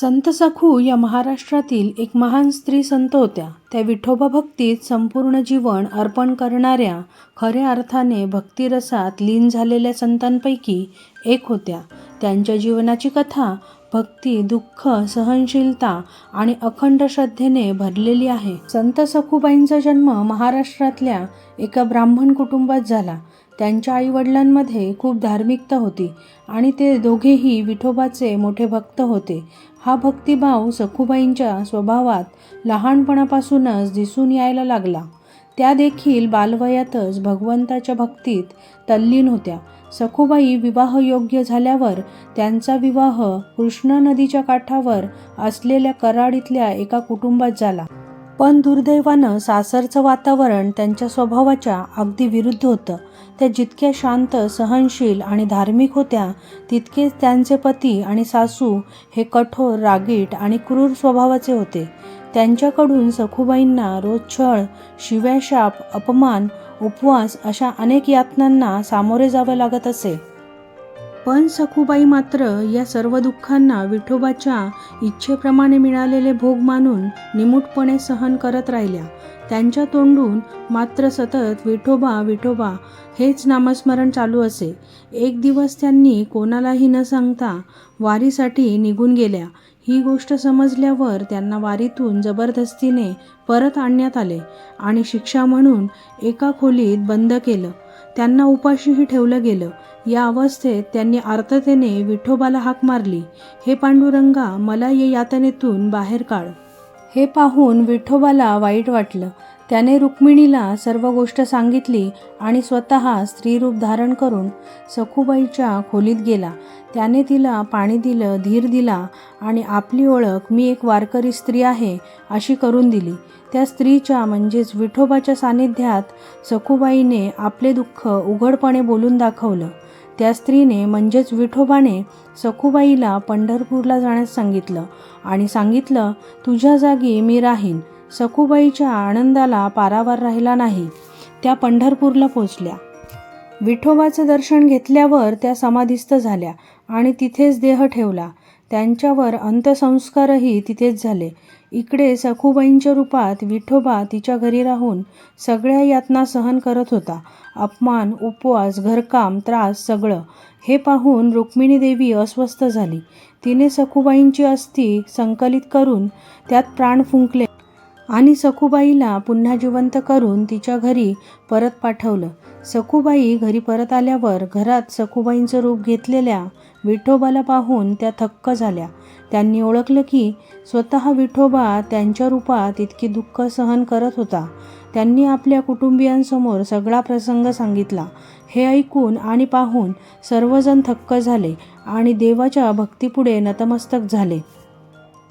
संत सखू या महाराष्ट्रातील एक महान स्त्री संत होत्या. त्या विठोबा भक्तीत संपूर्ण जीवन अर्पण करणाऱ्या खऱ्या अर्थाने भक्तिरसात लीन झालेल्या संतांपैकी एक होत्या. त्यांच्या जीवनाची कथा भक्ती दुःख सहनशीलता आणि अखंड श्रद्धेने भरलेली आहे. संत सखूबाईंचा जन्म महाराष्ट्रातल्या एका ब्राह्मण कुटुंबात झाला. त्यांच्या आईवडिलांमध्ये खूप धार्मिकता होती आणि ते दोघेही विठोबाचे मोठे भक्त होते. हा भक्तिभाव सखूबाईंच्या स्वभावात लहानपणापासूनच दिसून यायला लागला. त्या देखील बालवयातच भगवंताच्या भक्तीत तल्लीन होत्या. सखूबाई विवाहयोग्य झाल्यावर त्यांचा विवाह कृष्णा नदीच्या काठावर असलेल्या कराडीतल्या एका कुटुंबात झाला. पण दुर्दैवानं सासरचं वातावरण त्यांच्या स्वभावाच्या अगदी विरुद्ध होतं. त्या जितक्या शांत सहनशील आणि धार्मिक होत्या तितकेच त्यांचे पती आणि सासू हे कठोर रागीट आणि क्रूर स्वभावाचे होते. त्यांच्याकडून सखूबाईंना रोज छळ शिव्याशाप अपमान उपवास अशा अनेक यातनांना सामोरे जावे लागत असे. पण सखूबाई मात्र या सर्व दुःखांना विठोबाच्या इच्छेप्रमाणे मिळालेले भोग मानून निमूटपणे सहन करत राहिल्या. त्यांच्या तोंडून मात्र सतत विठोबा विठोबा हेच नामस्मरण चालू असे. एक दिवस त्यांनी कोणालाही न सांगता वारीसाठी निघून गेल्या. ही गोष्ट समजल्यावर त्यांना वारीतून जबरदस्तीने परत आणण्यात आले आणि शिक्षा म्हणून एका खोलीत बंद केलं. त्यांना उपाशीही ठेवलं गेलं. या अवस्थेत त्यांनी आर्ततेने विठोबाला हाक मारली. हे पांडुरंगा मला या यातनेतून बाहेर काढ. हे पाहून विठोबाला वाईट वाटलं. त्याने रुक्मिणीला सर्व गोष्ट सांगितली आणि स्वतः स्त्रीरूप धारण करून सखूबाईच्या खोलीत गेला. त्याने तिला पाणी दिलं धीर दिला आणि आपली ओळख मी एक वारकरी स्त्री आहे अशी करून दिली. त्या स्त्रीच्या म्हणजेच विठोबाच्या सानिध्यात सखूबाईने आपले दुःख उघडपणे बोलून दाखवलं. त्या स्त्रीने म्हणजेच विठोबाने सखूबाईला पंढरपूरला जाण्यास सांगितलं आणि सांगितलं तुझ्या जागी मी राहीन. सखूबाईच्या आनंदाला पारावार राहिला नाही. त्या पंढरपूरला पोचल्या विठोबाचं दर्शन घेतल्यावर त्या समाधीस्थ झाल्या आणि तिथेच देह ठेवला. त्यांच्यावर अंत्यसंस्कारही तिथेच झाले. इकडे सखूबाईंच्या रूपात विठोबा तिच्या घरी राहून सगळ्या यातना सहन करत होता. अपमान उपवास घरकाम त्रास सगळं. हे पाहून रुक्मिणी देवी अस्वस्थ झाली. तिने सखूबाईंची अस्थि संकलित करून त्यात प्राण फुंकले. आणि सखूबाईला पुन्हा जिवंत करून तिच्या घरी परत पाठवलं. सखूबाई घरी परत आल्यावर घरात सखूबाईंचं रूप घेतलेल्या विठोबाला पाहून त्या थक्क झाल्या. त्यांनी ओळखलं की स्वतः विठोबा त्यांच्या रूपात इतकी दुःख सहन करत होता. त्यांनी आपल्या कुटुंबियांसमोर सगळा प्रसंग सांगितला. हे ऐकून आणि पाहून सर्वजण थक्क झाले आणि देवाच्या भक्तीपुढे नतमस्तक झाले.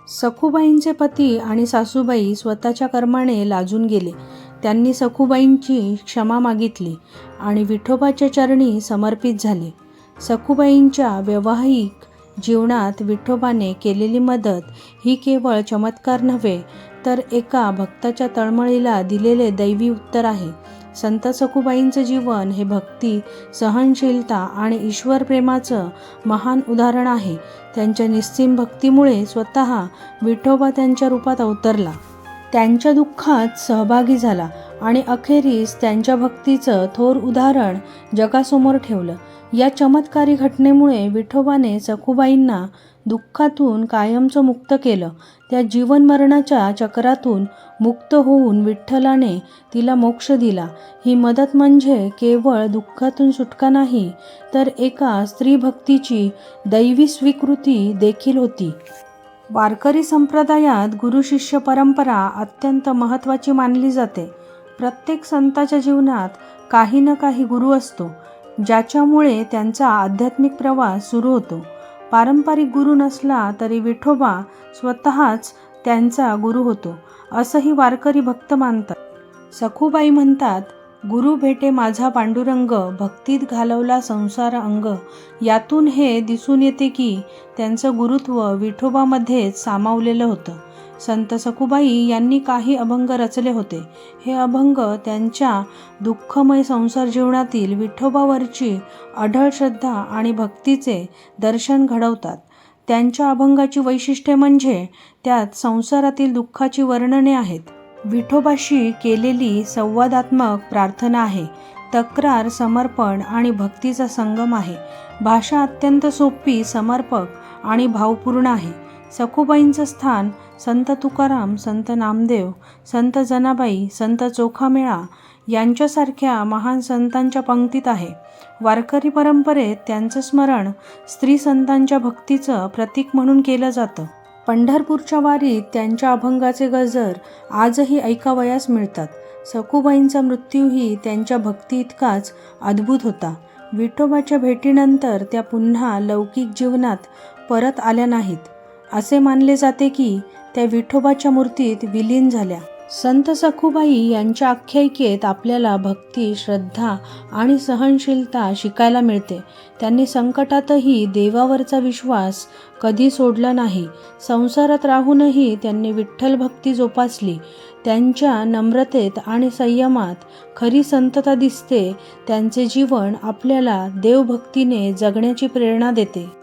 सखूबाईंचे पती आणि सासूबाई स्वतःच्या कर्माने लाजून गेले. त्यांनी सखूबाईंची क्षमा मागितली आणि विठोबाच्या चरणी समर्पित झाले. सखूबाईंच्या वैवाहिक जीवनात विठोबाने केलेली मदत ही केवळ चमत्कार नव्हे तर एका भक्ताच्या तळमळीला दिलेले दैवी उत्तर आहे. संत सखुबाईंचं जीवन हे भक्ती सहनशीलता आणि ईश्वर प्रेमाचं महान उदाहरण आहे. त्यांच्या निस्सीम भक्तीमुळे स्वतः विठोबा त्यांच्या रूपात अवतरला. त्यांच्या दुःखात सहभागी झाला आणि अखेरीस त्यांच्या भक्तीचं थोर उदाहरण जगासमोर ठेवलं. या चमत्कारी घटनेमुळे विठोबाने सखुबाईंना दुःखातून कायमचं मुक्त केलं. त्या जीवनमरणाच्या चक्रातून मुक्त होऊन विठ्ठलाने तिला मोक्ष दिला. ही मदत म्हणजे केवळ दुःखातून सुटका नाही तर एका स्त्रीभक्तीची दैवी स्वीकृती देखील होती. वारकरी संप्रदायात गुरु शिष्य परंपरा अत्यंत महत्त्वाची मानली जाते. प्रत्येक संताच्या जीवनात काही ना काही गुरु असतो ज्याच्यामुळे त्यांचा आध्यात्मिक प्रवास सुरू होतो. पारंपरिक गुरु नसला तरी विठोबा स्वतःच त्यांचा गुरु होतो असंही वारकरी भक्त मानतात. सखूबाई म्हणतात गुरु भेटे माझा पांडुरंग भक्तीत घालवला संसार अंग. यातून हे दिसून येते की त्यांचं गुरुत्व विठोबामध्येच सामावलेलं होतं. संत सखुबाई यांनी काही अभंग रचले होते. हे अभंग त्यांच्या दुःखमय संसार जीवनातील विठोबावरची अढळ श्रद्धा आणि भक्तीचे दर्शन घडवतात. त्यांच्या अभंगाची वैशिष्ट्ये म्हणजे त्यात संसारातील दुःखाची वर्णने आहेत. विठोबाशी केलेली संवादात्मक प्रार्थना आहे. तक्रार समर्पण आणि भक्तीचा संगम आहे. भाषा अत्यंत सोपी समर्पक आणि भावपूर्ण आहे. सखुबाईंचं स्थान संत तुकाराम संत नामदेव संत जनाबाई संत चोखामेळा यांच्यासारख्या महान संतांच्या पंक्तीत आहे. वारकरी परंपरेत त्यांचं स्मरण स्त्री संतांच्या भक्तीचं प्रतीक म्हणून केलं जातं. पंढरपूरच्या वारीत त्यांच्या अभंगाचे गजर आजही ऐकावयास मिळतात. सखूबाईंचा मृत्यूही त्यांच्या भक्ती इतकाच अद्भुत होता. विठोबाच्या भेटीनंतर त्या पुन्हा लौकिक जीवनात परत आल्या नाहीत. असे मानले जाते की त्या विठोबाच्या मूर्तीत विलीन झाल्या. संत सखुबाई यांच्या आख्यायिकेत आपल्याला भक्ती श्रद्धा आणि सहनशीलता शिकायला मिळते. त्यांनी संकटातही देवावरचा विश्वास कधी सोडला नाही. संसारात राहूनही त्यांनी विठ्ठल भक्ती जोपासली. त्यांच्या नम्रतेत आणि संयमात खरी संतता दिसते. त्यांचे जीवन आपल्याला देवभक्तीने जगण्याची प्रेरणा देते.